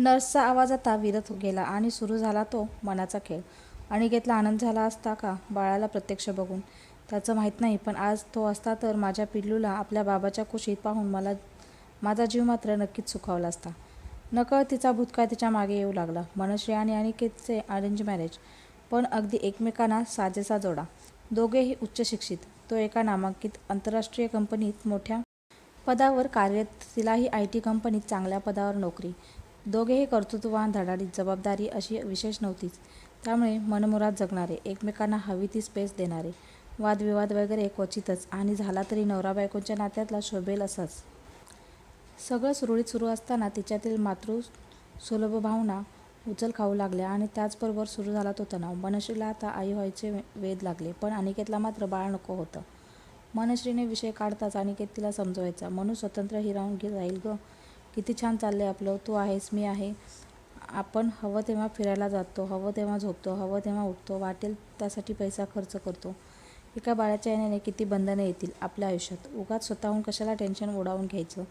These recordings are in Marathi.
नर्सचा आवाज आता विरत गेला आणि सुरू झाला तो मनाचा खेळ. अनिकेतला आनंद झाला असता का? बाळाला प्रत्यक्ष बघून. त्याचं माहीत नाही पण आज तो असता तर माझ्या पिल्लूला आपल्या बाबाच्या कुशीत पाहून मला माझा जीव मात्र नक्कीच सुखावला असता. नकळ तिचा भूतकाळ तिच्यामागे येऊ लागला. मनश्री आणि अनिकेतचे अरेंज मॅरेज पण अगदी एकमेकांना साजेसा जोडा. दोघेही उच्च शिक्षित. तो एका नामांकित आंतरराष्ट्रीय कंपनीत मोठ्या पदावर कार्यरत. तिलाही आय टी कंपनीत चांगल्या पदावर नोकरी. दोघेही कर्तृत्ववान धडाडीत जबाबदारी अशी विशेष नव्हतीच. त्यामुळे मनमुराद जगणारे एकमेकांना हवी ती स्पेस देणारे वादविवाद वगैरे क्वचितच आणि झाला तरी नवरा बायकोंच्या नात्यातला शोभेल असाच. सगळं सुरळीत सुरू असताना तिच्यातील मातृ सुलभ भावना उचल खाऊ लागल्या आणि त्याचबरोबर सुरू झाला तो तणाव. मनश्रीला आता आई व्हायचे वेध लागले पण अनिकेतला मात्र बाळ नको होतं. मनश्रीने विषय काढताच अनिकेत तिला समजवायचा. मनू स्वतंत्र हिरावून घे जाईल ग. किती छान चाललं आहे आपलं. तू आहेस मी आहे. आपण हवं तेव्हा फिरायला जातो हवं तेव्हा झोपतो हवं तेव्हा उठतो वाटेल त्यासाठी पैसा खर्च करतो. एका बाळाच्या येण्याने किती बंधने येतील आपल्या आयुष्यात? उगाच स्वतःहून कशाला टेन्शन उडावून घ्यायचं?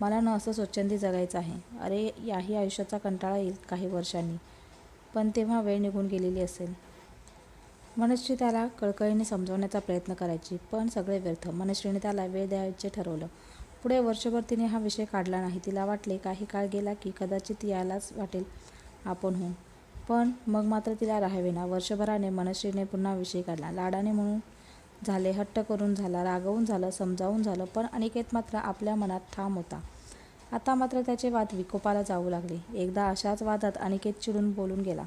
मला न असं स्वच्छंदी जगायचं आहे. अरे याही आयुष्याचा कंटाळा येईल काही वर्षांनी. पण तेव्हा वेळ निघून गेलेली असेल. मनश्री त्याला कळकळीने समजवण्याचा प्रयत्न करायची पण सगळे व्यर्थ. मनश्रीने त्याला वेळ द्यायचे ठरवलं. पुढे वर्षभर तिने हा विषय काढला नाही. तिला वाटले काही काळ गेला की कदाचित यायलाच वाटेल आपण होऊन. पण मग मात्र तिला राहावेना. वर्षभराने मनश्रीने पुन्हा विषय काढला. लाडाने म्हणून झाले हट्ट करून झाला रागवून झालं समजावून झालं पण अनिकेत मात्र आपल्या मनात ठाम होता. आता मात्र त्याचे वाद विकोपाला जाऊ लागले. एकदा अशाच वादात अनिकेत चिडून बोलून गेला.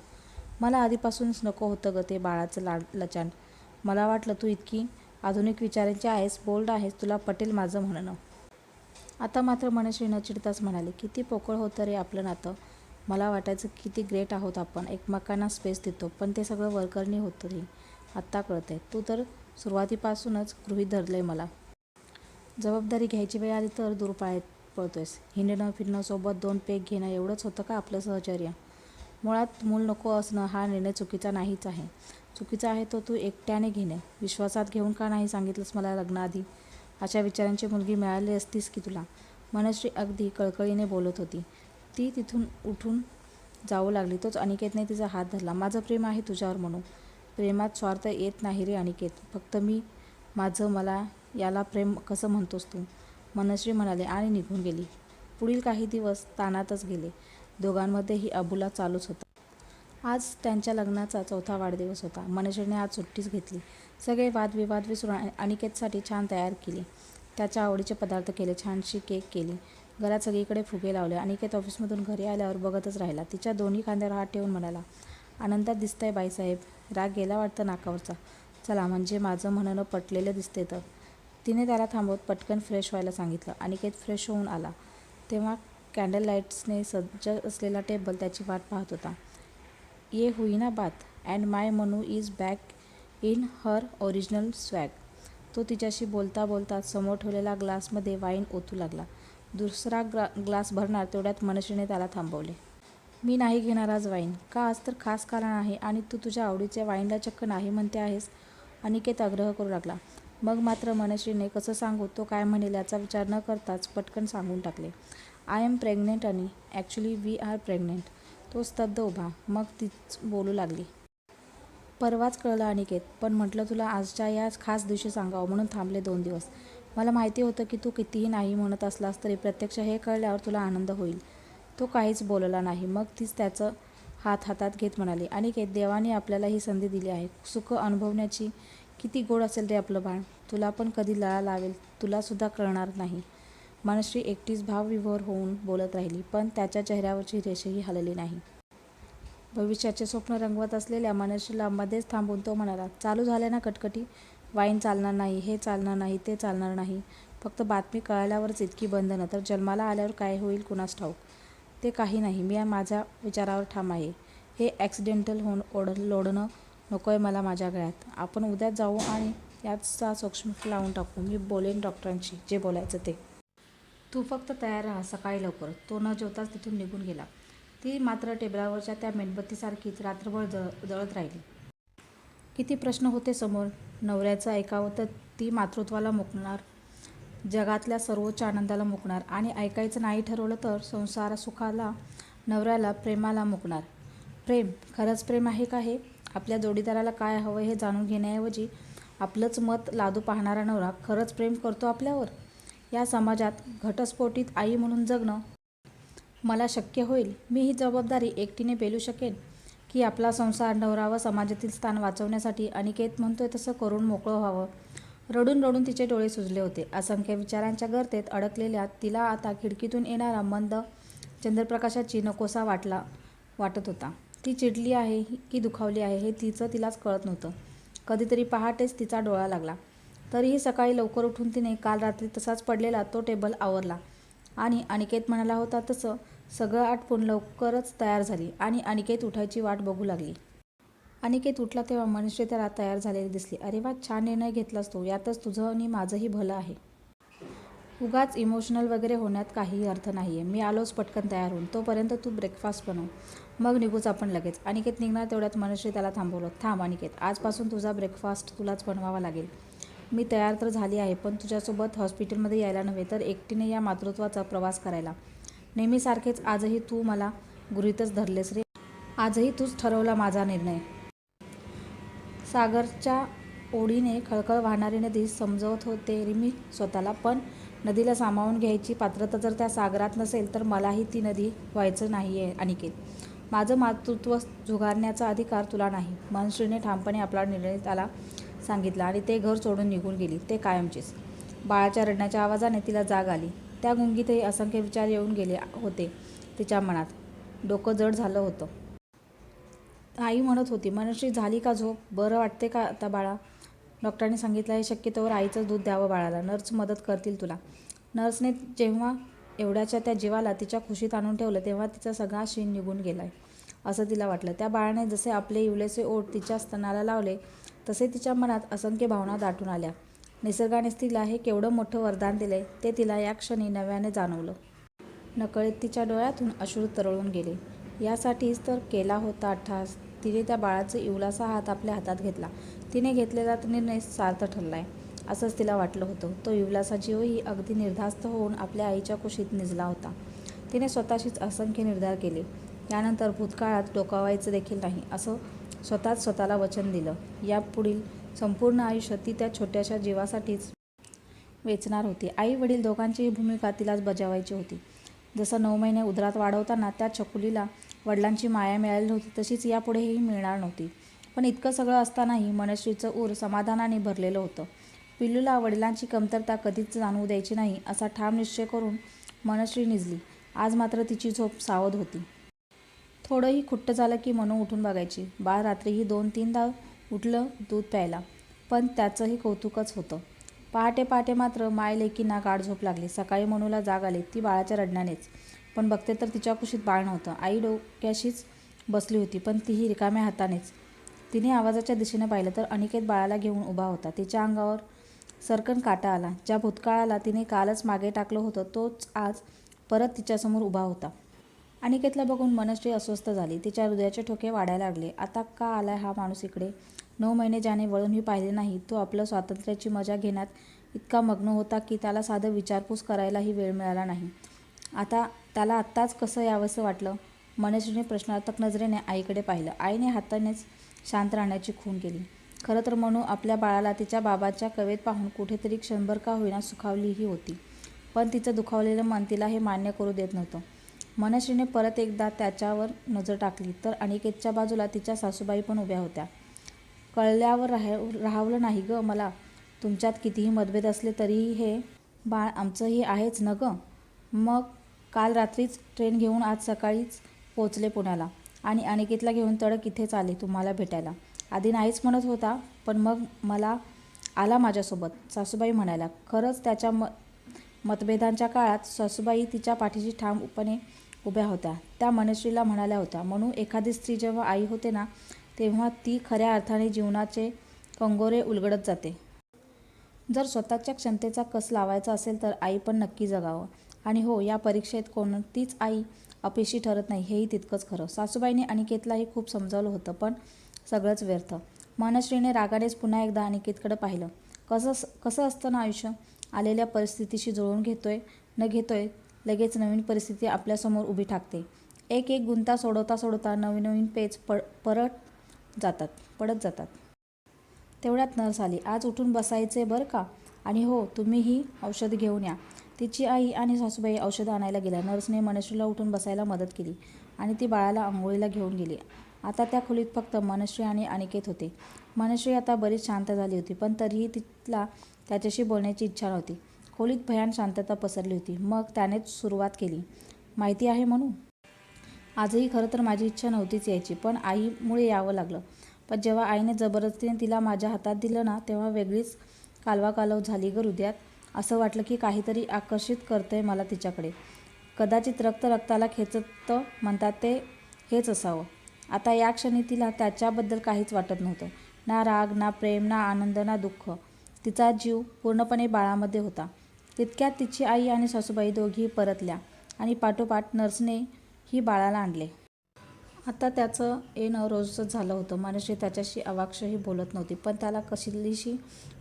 मला आधीपासूनच नको होतं ग ते बाळाचं लाड लचांड मला वाटलं तू इतकी आधुनिक विचारांची आहेस बोल्ड आहेस तुला पटेल माझं म्हणणं. आता मात्र मनश्री न चिडताच म्हणाले किती पोकळ होतं रे आपलं नातं. मला वाटायचं किती ग्रेट आहोत आपण. एकमेकांना स्पेस देतो पण ते सगळं वर्करणी होतं रे. आत्ता कळतंय. तू तर सुरुवातीपासूनच गृहीत धरलंय मला. जबाबदारी घ्यायची वेळ आली तर दूर पाळत पळतोयस हिंडणं फिरणं सोबत दोन पेग घेणं एवढंच होतं का आपलं सहचर्य? मुळात मूल नको असणं हा निर्णय चुकीचा नाहीच आहे. चुकीचा आहे तो तू एकट्याने घेणे. विश्वासात घेऊन का नाही सांगितलंस मला लग्नाआधी? अशा विचारांची मुलगी मिळाली असतीस की तुला? मनश्री अगदी कळकळीने बोलत होती. ती तिथून उठून जाऊ लागली. तोच अनिकेतने तिचा हात धरला. माझं प्रेम आहे तुझ्यावर म्हणून. प्रेमात स्वार्थ येत नाही रे अनिकेत. फक्त मी माझं मला याला प्रेम कसं म्हणतोस तू? मनश्री म्हणाले आणि निघून गेली. पुढील काही दिवस ताणातच गेले. दोघांमध्येही अबुला चालूच होता. आज त्यांच्या लग्नाचा चौथा वाढदिवस होता. मनश्रीने आज सुट्टीच घेतली. सगळे वादविवाद विसरून अनिकेतसाठी छान तयार केली. त्याच्या आवडीचे पदार्थ केले छानशी केक केली. घरात सगळीकडे फुगे लावले. अनिकेत ऑफिसमधून घरी आल्यावर बघतच राहिला. तिच्या दोन्ही खांद्यावर हात ठेवून म्हणाला आनंदात दिसतंय बाईसाहेब. राग गेला वाटतं नाकावरचा. चला म्हणजे माझं म्हणणं पटलेलं दिसते तर. तिने त्याला थांबवत पटकन फ्रेश व्हायला सांगितलं. अनिकेत फ्रेश होऊन आला. तेव्हा कॅन्डल लाईट्सने सज्ज असलेला टेबल त्याची वाट पाहत होता. ये हुई ना बात. And my Manu is back in her original swag. तो तिच्याशी बोलता बोलता समोर ठेवलेल्या ग्लासमध्ये वाईन ओतू लागला. दुसरा ग्ला ग्लास भरणार तेवढ्यात मनश्रीने त्याला थांबवले. मी नाही घेणार आज वाईन. का आज तर खास कारण आहे आणि तू तुझ्या आवडीच्या वाईनला चक्क नाही म्हणते आहेस. अनिकेत आग्रह करू लागला. मग मात्र मनश्रीने कसं सांगू तो काय म्हणेल याचा विचार न करताच पटकन सांगून टाकले. आय एम प्रेग्नेंट आणि ॲक्च्युली वी आर प्रेग्नेंट. तो स्तब्ध उभा. मग तीच बोलू लागली. परवाच कळलं अनिकेत. पण म्हटलं तुला आजच्या या खास दिवशी सांगावं म्हणून थांबले दोन दिवस. मला माहिती होतं की तू कितीही नाही म्हणत असलास तरी प्रत्यक्ष हे कळल्यावर तुला आनंद होईल. तो काहीच बोलला नाही. मग तीच त्याचं हात हातात घेत म्हणाली अनिकेत देवाने आपल्याला ही संधी दिली आहे. सुख अनुभवण्याची किती गोड असेल रे आपलं बाण तुला पण कधी लळा लावेल. तुलासुद्धा कळणार नाही. मनश्री एकटीच भावविभोर होऊन बोलत राहिली पण त्याच्या चेहऱ्यावरची रेषही हलली नाही. भविष्याचे स्वप्न रंगवत असलेल्या मनश्रीला मध्येच थांबून तो म्हणाला चालू झाल्या ना कटकटी? वाईन चालणार नाही हे चालणार नाही ते चालणार नाही. फक्त बातमी कळाल्यावरच इतकी बंधनं तर जन्माला आल्यावर काय होईल कुणास ठाऊक? ते काही नाही मी माझ्या विचारावर ठाम आहे. हे ॲक्सिडेंटल होऊन ओढ लोढणं नको आहे मला माझ्या गळ्यात. आपण उद्या जाऊ आणि याचा सूक्ष्म लावून टाकू. मी बोलेन डॉक्टरांशी जे बोलायचं ते. तू फक्त तयार राहा सकाळी लवकर. तो न जेवताच तिथून निघून गेला. ती मात्र टेबलावरच्या त्या मेणबत्तीसारखीच रात्रभर जळ जळत राहिली. किती प्रश्न होते समोर. नवऱ्याचं ऐकावं तर ती मातृत्वाला मुकणार जगातल्या सर्वोच्च आनंदाला मुकणार आणि ऐकायचं नाही ठरवलं तर संसार सुखाला नवऱ्याला प्रेमाला मुकणार. प्रेम खरंच प्रेम आहे का हे? आपल्या जोडीदाराला काय हवं हे जाणून घेण्याऐवजी आपलंच मत लादू पाहणारा नवरा खरंच प्रेम करतो आपल्यावर? या समाजात घटस्फोटीत आई म्हणून जगणं मला शक्य होईल. मी ही जबाबदारी एकटीने पेलू शकेन? की आपला संसार नवरा व समाजातील स्थान वाचवण्यासाठी अनिकेत म्हणतोय तसं करून मोकळं व्हावं? रडून रडून तिचे डोळे सुजले होते. असंख्य विचारांच्या गर्तेत अडकलेल्या तिला आता खिडकीतून येणारा मंद चंद्रप्रकाशाची नकोसा वाटला वाटत होता. ती चिडली आहे की दुखावली आहे हे तिचं तिलाच कळत नव्हतं. कधीतरी पहाटेच तिचा डोळा लागला. तरीही सकाळी लवकर उठून तिने काल रात्री तसाच पडलेला तो टेबल आवरला. आणि अनिकेत म्हणाला होता तसं सगळं आटपून लवकरच तयार झाली आणि अनिकेत उठायची वाट बघू लागली. अनिकेत उठला तेव्हा मनुष्य त्याला तयार झालेली दिसली. अरे वा छान निर्णय घेतलास तू. यातच तुझं आणि माझंही भलं आहे. उगाच इमोशनल वगैरे होण्यात काहीही अर्थ नाही आहे मी आलोच पटकन तयार होऊन. तोपर्यंत तू ब्रेकफास्ट बनव. मग निघूच आपण लगेच. अनिकेत निघणार तेवढ्यात मनुष्य त्याला थांबवलं. थांब अनिकेत. आजपासून तुझा ब्रेकफास्ट तुलाच बनवावा लागेल. मी तयार तर झाली आहे पण तुझ्यासोबत हॉस्पिटलमध्ये यायला नव्हे तर एकटीने या मातृत्वाचा प्रवास करायला. नेहमीसारखेच आजही तू मला गुरीतच धरलेस रे. आजही तूच ठरवला माझा निर्णय. सागरच्या ओढीने खळखळ वाहणारी नदी समजवत होते रे मी स्वतःला पण नदीला सामावून घ्यायची पात्रता जर त्या सागरात नसेल तर मलाही ती नदी व्हायचं नाही आहे अनिकेत. माझं मातृत्व झुगारण्याचा अधिकार तुला नाही मनश्रीने ठामपणे आपला निर्णय त्याला सांगितला आणि ते घर सोडून निघून गेली ते कायमचेच. बाळाच्या रडण्याच्या आवाजाने तिला जाग आली. त्या गुंगीतही असंख्य विचार येऊन गेले होते तिच्या मनात. डोकं जड झालं होतं. आई म्हणत होती मनश्री झाली का झोप? बरं वाटते का आता बाळा? डॉक्टरांनी सांगितलं आहे शक्यतोवर आईचं दूध द्यावं बाळाला. नर्स मदत करतील तुला. नर्सने जेव्हा एवढ्याच्या त्या जीवाला तिच्या खुशीत आणून ठेवलं तेव्हा तिचा सगळा शीन निघून गेलाय असं तिला वाटलं. त्या बाळाने जसे आपले इवलेसे ओठ तिच्या स्तनाला लावले तसे तिच्या मनात असंख्य भावना दाटून आल्या. निसर्गानेच तिला हे केवढं मोठं वरदान दिले ते तिला या क्षणी नव्याने जाणवलं. नकळत तिच्या डोळ्यातून अश्रू तरळून गेले. यासाठीच तर केला होता अठ्ठास तिने त्या बाळाचा इवलासा हात आपल्या हातात घेतला. तिने घेतलेला निर्णय सार्थ ठरलाय असंच तिला वाटलं होतं. तो इवलासा जीवही अगदी निर्धास्त होऊन आपल्या आईच्या कुशीत निजला होता. तिने स्वतःशीच असंख्य निर्धार केले. यानंतर भूतकाळात डोकावायचं देखील नाही असं स्वतःच स्वतःला वचन दिलं. यापुढील संपूर्ण आयुष्य ती त्या छोट्याशा जीवासाठीच वेचणार होती. आई वडील दोघांचीही भूमिका तिलाच बजावायची होती. जसं नऊ महिने उदरात वाढवताना त्या छकुलीला वडिलांची माया मिळाली होती तशीच यापुढेही मिळणार नव्हती. पण इतकं सगळं असतानाही मनश्रीचं ऊर समाधानाने भरलेलं होतं. पिल्लूला वडिलांची कमतरता कधीच जाणवू द्यायची नाही असा ठाम निश्चय करून मनश्री निजली. आज मात्र तिची झोप सावध होती. थोडंही खुट्ट झालं की मनू उठून बघायची. बाळ रात्रीही दोन तीनदा उठलं दूध प्यायला. पण त्याचंही कौतुकच होतं. पहाटे पहाटे मात्र माय लेकींना गाढ झोप लागली. सकाळी मनूला जाग आली. ती बाळाच्या रडण्यानेच. पण बघते तर तिच्या कुशीत बाळ नव्हतं. आई डोक्याशीच बसली होती पण तीही रिकाम्या हातानेच. तिने आवाजाच्या दिशेने पाहिलं तर अनिकेत बाळाला घेऊन उभा होता. तिच्या अंगावर सरकन काटा आला. ज्या भूतकाळाला तिने कालच मागे टाकलं होतं तोच आज परत तिच्यासमोर उभा होता. अनिकेतला बघून मनश्री अस्वस्थ झाली. तिच्या हृदयाचे ठोके वाढायला लागले. आता का आलाय हा माणूस इकडे? नऊ महिने ज्याने वळूनही पाहिले नाही तो आपलं स्वातंत्र्याची मजा घेण्यात इतका मग्न होता की त्याला साधं विचारपूस करायलाही वेळ मिळाला नाही. आता त्याला आत्ताच कसं यावंसं वाटलं? मनश्रीने प्रश्नार्थक नजरेने आईकडे पाहिलं. आईने हातानेच शांत राहण्याची खून केली. खरं तर मनू आपल्या बाळाला तिच्या बाबाच्या कवेत पाहून कुठेतरी क्षणभर का होईना सुखावलीही होती. पण तिचं दुखावलेलं मन तिला हे मान्य करू देत नव्हतं. मनश्रीने परत एकदा त्याच्यावर नजर टाकली तर अनिकेतच्या बाजूला तिच्या सासूबाई पण उभ्या होत्या. कळल्यावर राह राहावलं नाही गं मला. तुमच्यात कितीही मतभेद असले तरीही हे बाळ आमचंही आहेच न गं. मग काल रात्रीच ट्रेन घेऊन आज सकाळीच पोचले पुण्याला आणि अनिकेतला घेऊन तडक इथेच आले तुम्हाला भेटायला. आधी नाहीच म्हणत होता पण मग मला आला माझ्यासोबत सासूबाई म्हणायला खरंच त्याच्या म मतभेदांच्या काळात सासूबाई तिच्या पाठीशी ठामपणे उभ्या होत्या. त्या मनश्रीला म्हणाल्या होत्या म्हणून एखादी स्त्री जेव्हा आई होते ना तेव्हा ती खऱ्या अर्थाने जीवनाचे कंगोरे उलगडत जाते. जर स्वतःच्या क्षमतेचा कस लावायचा असेल तर आई पण नक्की जगावं. आणि हो या परीक्षेत कोणतीच आई अपयशी ठरत नाही हेही तितकंच खरं. सासूबाईने अनिकेतलाही खूप समजावलं होतं पण सगळंच व्यर्थ. मनश्रीने रागानेच पुन्हा एकदा अनिकेतकडे पाहिलं. कसं कसं असतं ना आयुष्य? आलेल्या परिस्थितीशी जुळवून घेतोय न घेतोय लगेच नवीन परिस्थिती आपल्यासमोर उभी ठाकते. एक एक गुंता सोडवता सोडवता नवीन नवीन पेच पड परत जातात पडत जातात. तेवढ्यात नर्स आली आज उठून बसायचे बरं का? आणि हो तुम्हीही औषध घेऊन या. तिची आई आणि सासूबाई औषधं आणायला गेल्या. नर्सने मनश्रीला उठून बसायला मदत केली आणि ती बाळाला आंघोळीला घेऊन गेली. आता त्या खोलीत फक्त मनश्री आणि अनिकेत होते. मनश्री आता बरीच शांत झाली होती पण तरीही तिला त्याच्याशी बोलण्याची इच्छा नव्हती. खोलीत भयान शांतता पसरली होती. मग त्यानेच सुरुवात केली. माहिती आहे म्हणून? आजही खरं तर माझी इच्छा नव्हतीच यायची पण आईमुळे यावं लागलं. पण जेव्हा आईने जबरदस्तीने तिला माझ्या हातात दिलं ना तेव्हा वेगळीच कालवाकालव झाली ग हृदयात. असं वाटलं की काहीतरी आकर्षित करतंय मला तिच्याकडे. कदाचित रक्त रक्ताला खेचतं म्हणतात ते हेच असावं. आता या क्षणी तिला त्याच्याबद्दल काहीच वाटत नव्हतं. ना राग ना प्रेम ना आनंद ना दुःख. तिचा जीव पूर्णपणे बाळामध्ये होता. तितक्यात तिची आई आणि सासूबाई दोघी परतल्या आणि पाठोपाठ नर्सने ही बाळाला आणले. आता त्याचं येणं रोजच झालं होतं. मनश्री त्याच्याशी अवाक्षही बोलत नव्हती पण त्याला कशीलीशी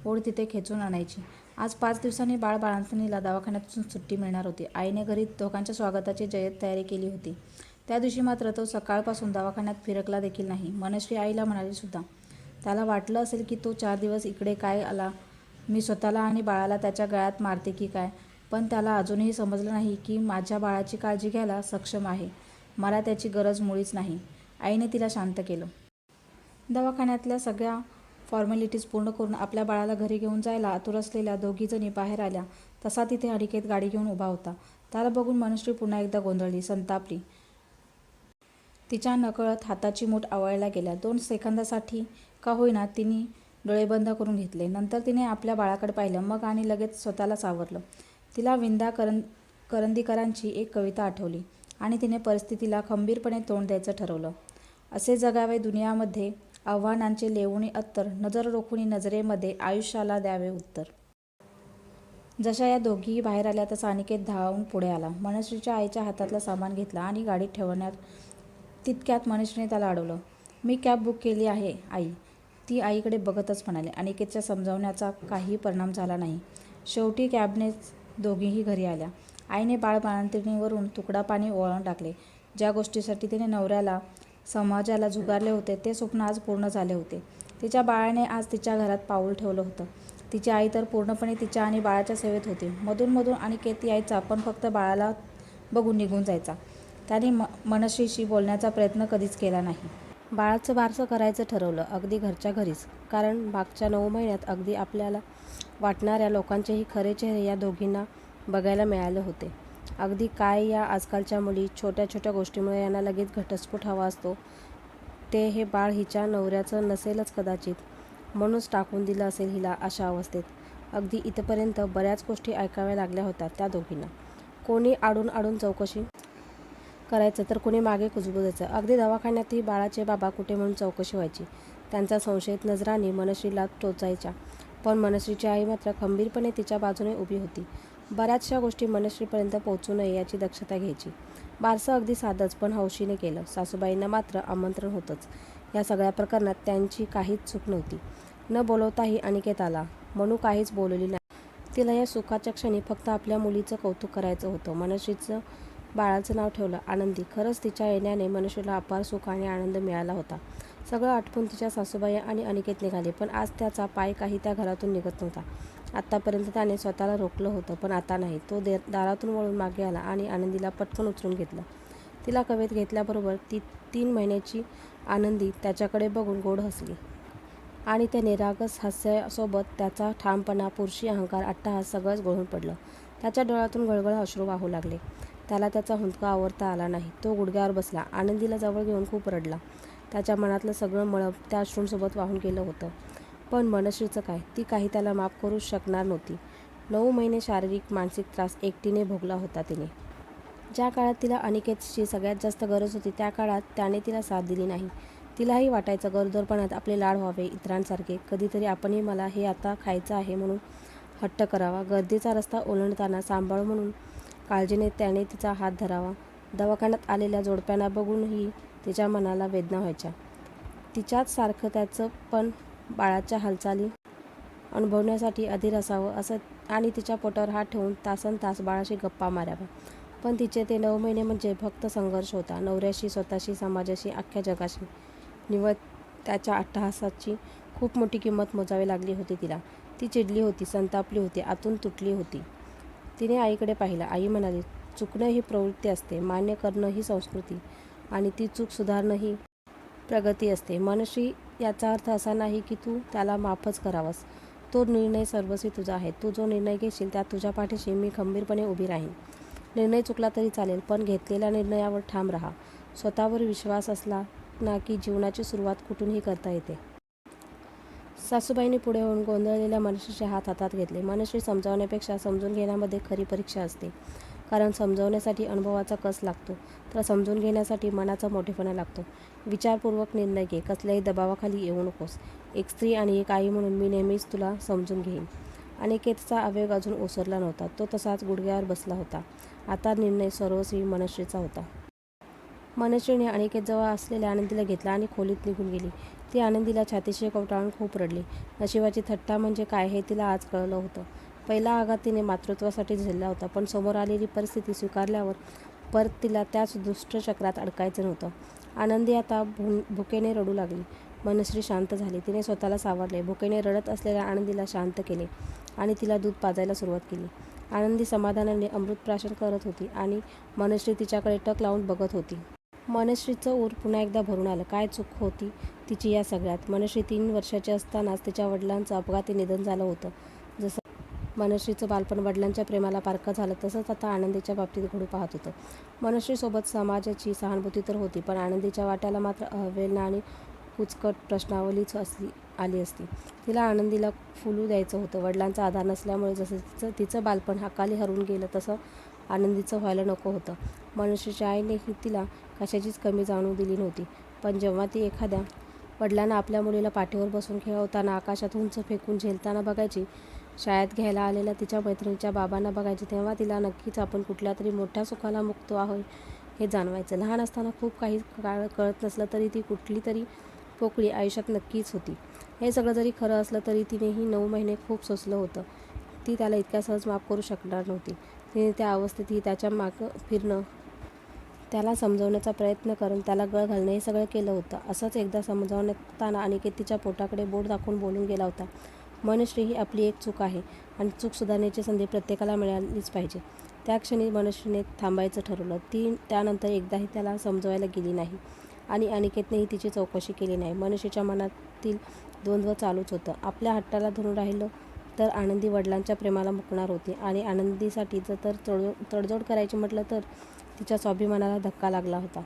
ओढ तिथे खेचून आणायची. आज पाच दिवसांनी बाळ बाळंतणीला दवाखान्यातून सुट्टी मिळणार होती. आईने घरी दोघांच्या स्वागताची जय्यत तयारी केली होती. त्या दिवशी मात्र तो सकाळपासून दवाखान्यात फिरकला देखील नाही. मनश्री आईला म्हणाली सुद्धा त्याला वाटलं असेल की तो चार दिवस इकडे काय आला? मी स्वतःला आणि बाळाला त्याच्या गळ्यात मारते की काय? पण त्याला अजूनही समजलं नाही की माझ्या बाळाची काळजी घ्यायला सक्षम आहे. मला त्याची गरज मुळीच नाही. आईने तिला शांत केलं. दवाखान्यातल्या सगळ्या फॉर्मॅलिटीज पूर्ण करून आपल्या बाळाला घरी घेऊन जायला आतुर असलेल्या दोघीजणी बाहेर आल्या. तसा तिथे अडिकेत गाडी घेऊन उभा होता. त्याला बघून मनश्री पुन्हा एकदा गोंधळली संतापली. तिच्या नकळत हाताची मूठ आवळायला गेल्या. दोन सेकंदासाठी का होईना तिने डोळे बंद करून घेतले. नंतर तिने आपल्या बाळाकडे पाहिलं. मग आणि लगेच स्वतःला सावरलं तिला विंदा करं करंदीकरांची एक कविता आठवली आणि तिने परिस्थितीला खंबीरपणे तोंड द्यायचं ठरवलं. असे जगावे दुनियामध्ये आव्हानांचे लेवणी अत्तर नजर रोखुनी नजरेमध्ये आयुष्याला द्यावे उत्तर. जशा या दोघीही बाहेर आल्या तसा अनिकेत धावून पुढे आला. मनश्रीच्या आईच्या हातातला सामान घेतला आणि गाडीत ठेवण्यात तितक्यात मनश्रीने त्याला अडवलं. मी कॅब बुक केली आहे आई. ती आईकडे बघतच म्हणाले. अनिकेतच्या समजावण्याचा काही परिणाम झाला नाही. शेवटी कॅबनेच दोघीही घरी आल्या. आईने बाळबाळंतिणीवरून तुकडा पाणी ओळून टाकले. ज्या गोष्टीसाठी तिने नवऱ्याला समाजाला झुगारले होते ते स्वप्न आज पूर्ण झाले होते. तिच्या बाळाने आज तिच्या घरात पाऊल ठेवलं होतं. तिची आई तर पूर्णपणे तिच्या आणि बाळाच्या सेवेत होती. मधून मधून केती यायचा पण फक्त बाळाला बघून निघून जायचा. त्याने म मनशीशी बोलण्याचा प्रयत्न कधीच केला नाही. बाळाचं बारसं करायचं ठरवलं अगदी घरच्या घरीच. कारण मागच्या नऊ महिन्यात अगदी आपल्याला वाटणाऱ्या लोकांचेही खरे चेहरे या दोघींना बघायला मिळाले होते. अगदी काय या आजकालच्या मुली छोट्या छोट्या गोष्टीमुळे यांना लगेच घटस्फोट हवा असतो ते हे बाळ हिच्या नवऱ्याचं नसेलच कदाचित म्हणूनच टाकून दिलं असेल हिला अशा अवस्थेत. अगदी इथपर्यंत बऱ्याच गोष्टी ऐकाव्या लागल्या होत्या त्या दोघींना. कोणी आडून आडून चौकशी करायचं तर कुणी मागे कुजबुजायचं. अगदी दवाखान्यातही बाळाचे बाबा कुठे म्हणून चौकशी व्हायची? त्यांचा संशयित नजराने मनश्रीला टोचायच्या पण मनश्रीची आई मात्र खंबीरपणे तिच्या बाजूने उभी होती. बऱ्याचशा गोष्टी मनश्रीपर्यंत पोहोचू नये याची दक्षता घ्यायची. बारसं अगदी साधंच पण हौशीने केलं. सासूबाईंना मात्र आमंत्रण होतंच. या सगळ्या प्रकरणात त्यांची काहीच चूक नव्हती. न बोलवताही अनिकेत आला मनू काहीच बोलली नाही. तिला या सुखाच्या क्षणी फक्त आपल्या मुलीचं कौतुक करायचं होतं. मनश्रीचं बाळाचं नाव ठेवलं. आनंदी. खरंच तिच्या येण्याने मनुष्याला अपार सुख आणि आनंद मिळाला होता. सगळं आटपून तिच्या सासूबाई आणि अनिकेत निघाले पण आज त्याचा पाय काही त्या घरातून निघत नव्हता. आत्तापर्यंत त्याने स्वतःला रोखलं होतं पण आता नाही. तो दे दारातून वळून मागे आला आणि आनंदीला पटकन उचलून घेतलं. तिला कवेत घेतल्याबरोबर ती तीन महिन्याची आनंदी त्याच्याकडे बघून गोड हसली. आणि त्या निरागस हास्यासोबत त्याचा ठामपणा पुरुषी अहंकार अट्टहास सगळंच गळून पडलं. त्याच्या डोळ्यातून गळगळ अश्रू वाहू लागले. त्याला त्याचा हुंदका आवरता आला नाही. तो गुडघ्यावर बसला. आनंदीला जवळ घेऊन खूप रडला. त्याच्या मनातलं सगळं मळप त्या अश्रूंसोबत वाहून गेलं होतं. पण मनश्रीचं काय? ती काही त्याला माफ करू शकणार नव्हती. नऊ महिने शारीरिक मानसिक त्रास एकटीने भोगला होता तिने. ज्या काळात तिला अनिकेतची सगळ्यात जास्त गरज होती त्या काळात त्याने तिला साथ दिली नाही. तिलाही वाटायचं गरोदरपणात आपले लाड व्हावे इतरांसारखे. कधीतरी आपणही मला हे आता खायचं आहे म्हणून हट्ट करावा. गर्दीचा रस्ता ओलांडताना सांभाळ म्हणून काळजीने त्याने तिचा हात धरावा. दवाखान्यात आलेल्या जोडप्यांना बघूनही तिच्या मनाला वेदना व्हायच्या. तिच्याच सारखं त्याचं पण बाळाच्या हालचाली अनुभवण्यासाठी अधीर असावं असं आणि तिच्या पोटावर हात ठेवून तासन तास बाळाशी गप्पा माराव्या. पण तिचे ते नऊ महिने म्हणजे फक्त संघर्ष होता. नवऱ्याशी स्वतःशी समाजाशी अख्ख्या जगाशी. निवड त्याच्या अट्टहासाची खूप मोठी किंमत मोजावी लागली होती तिला. ती चिडली होती संतापली होती आतून तुटली होती. तिने आईकडे पाहिलं. आई म्हणाली चुकणं ही प्रवृत्ती असते. मान्य करणं ही संस्कृती. आणि ती चूक सुधारणं ही प्रगती असते. मनश्री याचा अर्थ असा नाही की तू त्याला माफच करावंस. तो निर्णय सर्वस्वी तुझा आहे. तू जो निर्णय घेशील त्यात तुझ्या पाठीशी मी खंबीरपणे उभी राहीन. निर्णय चुकला तरी चालेल पण घेतलेल्या निर्णयावर ठाम राहा. स्वतःवर विश्वास असला ना की जीवनाची सुरुवात कुठूनही करता येते. सासूबाईंनी पुढे होऊन गोंधळलेल्या मनुष्याचे हात हातात घेतले. मनश्री समजावण्यापेक्षा समजून घेण्यामध्ये खरी परीक्षा असते. कारण समजावण्यासाठी अनुभवाचा कस लागतो? तर समजून घेण्यासाठी मनाचा मोठेपणा लागतो. विचारपूर्वक निर्णय घे. कसल्याही दबावाखाली येऊ नकोस. एक स्त्री आणि एक आई म्हणून मी नेहमीच तुला समजून घेईन. अनिकेतचा आवेग अजून ओसरला नव्हता. तो तसाच गुडघ्यावर बसला होता. आता निर्णय सर्वस्वी मनश्रीचा होता. मनश्रीने अनिकेतजवळ असलेल्या आनंदीला घेतला आणि खोलीत निघून गेली. ती आनंदीला छातीशी कवटाळून खूप रडली. नशिबाची थट्टा म्हणजे काय हे तिला आज कळलं होतं. पहिला आघात तिने मातृत्वासाठी झेलला होता पण समोर आलेली परिस्थिती स्वीकारल्यावर परत तिला त्याच दुष्टचक्रात अडकायचं नव्हतं. आनंदी आता भु भुकेने रडू लागली. मनश्री शांत झाली. तिने स्वतःला सावरले. भुकेने रडत असलेल्या आनंदीला शांत केले आणि तिला दूध पाजायला सुरुवात केली. आनंदी समाधानाने अमृत प्राशन करत होती आणि मनश्री तिच्याकडे टक लावून बघत होती. मनश्रीचं ऊर पुन्हा एकदा भरून आलं. काय चूक होती? तिची या सगळ्यात. मनश्री तीन वर्षाची असतानाच तिच्या वडिलांचं अपघाती निधन झालं होतं. जसं मनश्रीचं बालपण वडिलांच्या प्रेमाला पारखं झालं तसंच आता आनंदीच्या बाबतीत घडू पाहत होतं. मनश्रीसोबत समाजाची सहानुभूती तर होती पण आनंदीच्या वाट्याला मात्र अवहेलना आणि कुचकट प्रश्नावलीच असली आली असती. तिला आनंदीला फुलू द्यायचं होतं. वडिलांचा आधार नसल्यामुळे जसं तिचं तिचं बालपण हकाली हरून गेलं तसं आनंदीचं व्हायला नको होतं. मनुष्याच्या आईनेही तिला कशाचीच कमी जाणून दिली नव्हती. पण जेव्हा ती एखाद्या वडिलांना आपल्या मुलीला पाठीवर बसून खेळवताना आकाशात उंच फेकून झेलताना बघायची. शाळेत घ्यायला आलेल्या तिच्या मैत्रिणीच्या बाबांना बघायची तेव्हा तिला नक्कीच आपण कुठल्या तरी मोठ्या सुखाला मुक्तो आहोत हे जाणवायचं. लहान असताना खूप काही काळ कळत नसलं तरी ती कुठली तरी पोकळी आयुष्यात नक्कीच होती. हे सगळं जरी खरं असलं तरी तिनेही नऊ महिने खूप सोसलं होतं. ती त्याला इतक्या सहज माफ करू शकणार नव्हती. तिने त्या अवस्थेतही त्याच्या मागं फिरणं त्याला समजवण्याचा प्रयत्न करून त्याला गळ घालणं हे सगळं केलं होतं. असंच एकदा समजावण्याताना अनिकेत तिच्या पोटाकडे बोट दाखवून बोलून गेला होता. मनश्री ही आपली एक चूक आहे आणि चूक सुधारण्याची संधी प्रत्येकाला मिळालीच पाहिजे. त्या क्षणी मनश्रीने थांबायचं ठरवलं. ती त्यानंतर एकदाही त्याला समजवायला गेली नाही आणि अनिकेतनेही तिची चौकशी केली नाही. मनश्रीच्या मनातील द्वंद्व चालूच होतं. आपल्या हट्टाला धरून राहिलं तर आनंदी वडिलांच्या प्रेमाला मुकणार होती आणि आनंदीसाठी जर तर तडजोड तडजोड करायची म्हटलं तर तिच्या स्वाभिमानाला धक्का लागला होता.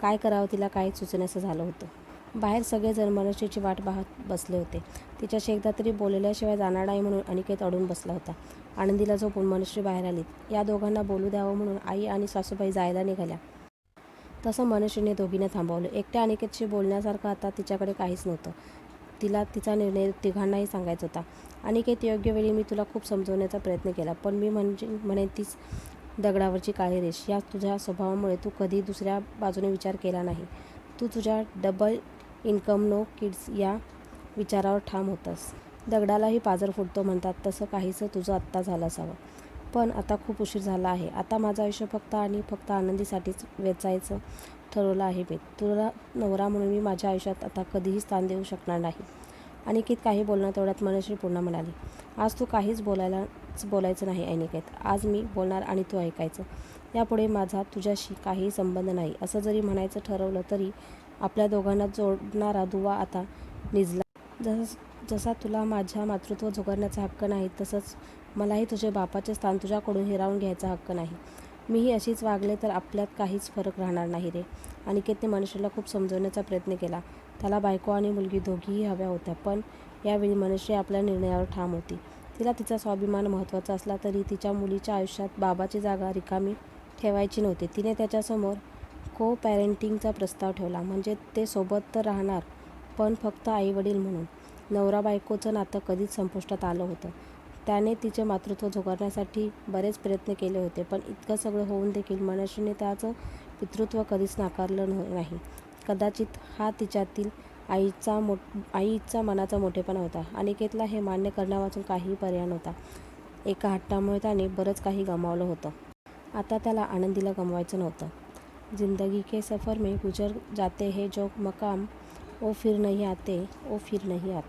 काय करावं तिला काहीच सुचण्याचं झालं होतं. बाहेर सगळेजण मनुष्याची वाट पाहत बसले होते. तिच्याशी एकदा तरी बोलल्याशिवाय जाणार नाही म्हणून अनिकेत अडून बसला होता. आनंदीला झोपून मनश्री बाहेर आली. या दोघांना बोलू द्यावं म्हणून आई आणि सासूबाई जायला निघाल्या. तसं मनश्रीने दोघींना थांबवलं. एकट्या अनिकेतशी बोलण्यासारखं आता तिच्याकडे काहीच नव्हतं. तिला तिचा निर्णय तिघांनाही सांगायचा होता. अनिकेत योग्य वेळी मी तुला खूप समजवण्याचा प्रयत्न केला पण मी म्हणजे म्हणेन तीच दगडावरची काळी रेष. या तुझ्या स्वभावामुळे तू कधी दुसऱ्या बाजूने विचार केला नाही. तू तुझ्या डबल इन्कम नो किड्स या विचारावर ठाम होतास. दगडालाही पाजर फुटतो म्हणतात तसं काहीसं तुझं आत्ता झालं असावं. पण आता खूप उशीर झाला आहे. आता माझं आयुष्य फक्त आणि फक्त आनंदीसाठीच वेचायचं ठरवलं आहे मी. तुला नवरा म्हणून मी माझ्या आयुष्यात आता कधीही स्थान देऊ शकणार नाही. अनिकेत काही बोलणं तेवढ्यात मनश्री पुन्हा म्हणाली आज तू काहीच बोलायलाच बोलायचं नाही अनिकेत. आज मी बोलणार आणि तू ऐकायचं. यापुढे माझा तुझ्याशी काही संबंध नाही. असं जरी म्हणायचं ठरवलं तरी आपल्या दोघांना जोडणारा दुवा आता निजला. जस जसा तुला माझ्या मातृत्व झुगारण्याचा हक्क नाही तसंच मलाही तुझे बापाचे स्थान तुझ्याकडून हिरावून घ्यायचा हक्क नाही. मीही अशीच वागले तर आपल्यात काहीच फरक राहणार नाही रे. अनिकेतने मनुष्याला खूप समजवण्याचा प्रयत्न केला. त्याला बायको आणि मुलगी दोघीही हव्या होत्या पण यावेळी मनुष्य आपल्या निर्णयावर ठाम होती. तिला तिचा स्वाभिमान महत्त्वाचा असला तरी तिच्या मुलीच्या आयुष्यात बाबाची जागा रिकामी ठेवायची नव्हती. तिने त्याच्यासमोर को पॅरेंटिंगचा प्रस्ताव ठेवला. म्हणजे ते सोबत तर राहणार पण फक्त आईवडील म्हणून. नवरा बायकोचं नातं कधीच संपुष्टात आलं होतं. त्याने तिचे मातृत्व झोगारण्यासाठी बरेच प्रयत्न केले होते पण इतकं सगळं होऊन देखील मनश्रीने त्याचं पितृत्व कधीच नाकारलं नाही. कदाचित हा तिच्यातील आईचा मो आईचा मनाचा मोठेपणा होता. अनिकेतला हे मान्य करण्यावाचून काही पर्याय नव्हता. एका हट्टामुळे त्याने बरंच काही गमावलं होतं. आता त्याला आनंदीला गमवायचं नव्हतं. जिंदगी के सफ़र में गुजर जाते हे जो मकाम ओ फिर नहीं आते ओ फिर नहीं आते.